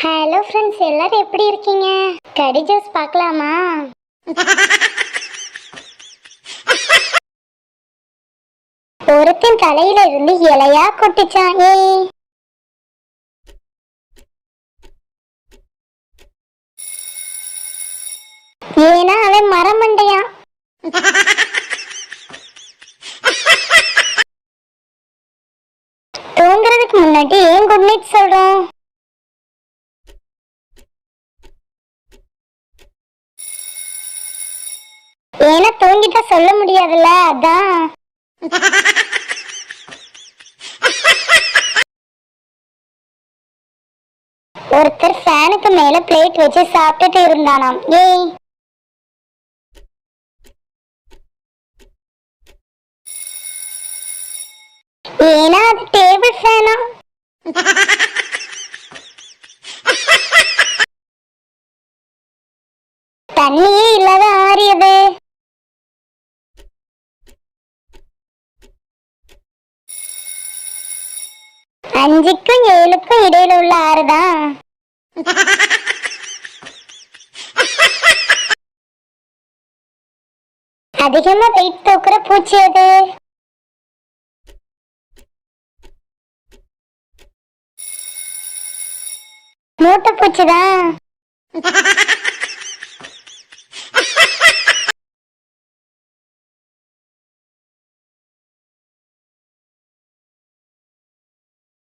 Hello friends எல்லாரும் எப்படி இருக்கீங்க? கடி ஜூஸ் பார்க்கலாமா? ஒருத்தன் தலையில இருந்து இலையா கொட்டிச்சான் ஏ. ஏன்னா அவன் மரமண்டையான். தூங்குறதுக்கு முன்னாடி ஏன் குட் நைட் சொல்றோம்? ஏன்னா தூங்கிட்டா சொல்ல முடியாதுல்ல அதான். ஒருத்தர் ஃபேனுக்கு மேல பிளேட் வச்சு சாப்பிட்டுட்டு இருந்தானாம். ஏய். ஏன்னா அது டேபிள் ஃபேனா? தண்ணியே இல்லாத ஆறியது. அஞ்சுக்கும் ஏழுக்கும் இடையில உள்ள ஆறுதான். அதிகமா வெயிட் தூக்குற பூச்சி அது மூட்டை பூச்சிதான்.